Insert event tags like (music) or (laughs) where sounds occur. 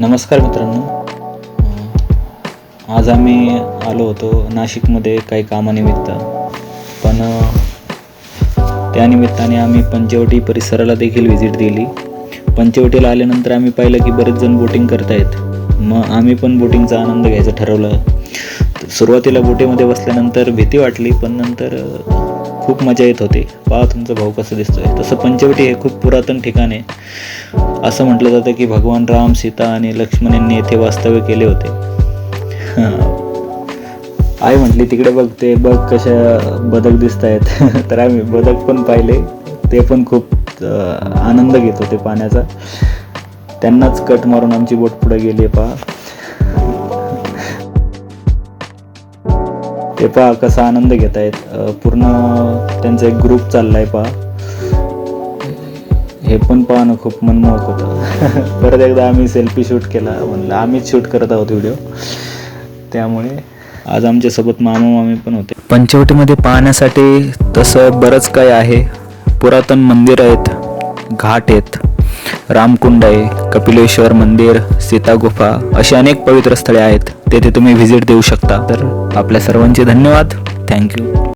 नमस्कार मित्रांनो. आज आम्ही आलो होतो नाशिकमध्ये काही कामानिमित्त. पण त्यानिमित्ताने आम्ही पंचवटी परिसराला देखील व्हिजिट दिली. पंचवटीला आल्यानंतर आम्ही पाहिलं की बरेच जण बोटिंग करतायत. मग आम्ही पण बोटिंगचा आनंद घ्यायचं ठरवलं. सुरुवातीला बोटीमध्ये बसल्यानंतर भीती वाटली पण नंतर खूप मजा येत होती. पहा तुमचा भाऊ कसं दिसतोय. तसं पंचवटी हे खूप पुरातन ठिकाण आहे. असं म्हटलं जातं की भगवान राम सीता आणि लक्ष्मण यांनी येथे वास्तव्य केले होते. आई म्हटली तिकडे बघ ते बघ कशा बदक दिसत आहेत (laughs) तर आम्ही बदक पण पाहिले. ते पण खूप आनंद घेत होते पाण्याचा. त्यांनाच कट मारून आमची बोट पुढे गेली पहा. ते पहा कसा आनंद घेत आहेत पूर्ण त्यांचा एक ग्रुप चाललाय पहा. हे पण पाहणं खूप मनमोहक होतं. (laughs) परत एकदा आम्ही सेल्फी शूट केला. म्हणलं आम्हीच शूट करत आहोत व्हिडिओ त्यामुळे आज आमच्यासोबत मामा मामी पण होते. पंचवटीमध्ये पाहण्यासाठी तसं बरंच काही आहे. पुरातन मंदिर आहेत घाट आहेत. रामकुंड आहे कपिलेश्वर मंदिर सीता गुफा अशी अनेक पवित्र स्थळे आहेत. तेथे तुम्ही व्हिजिट देऊ शकता. तर आपल्या सर्वांचे धन्यवाद. थँक्यू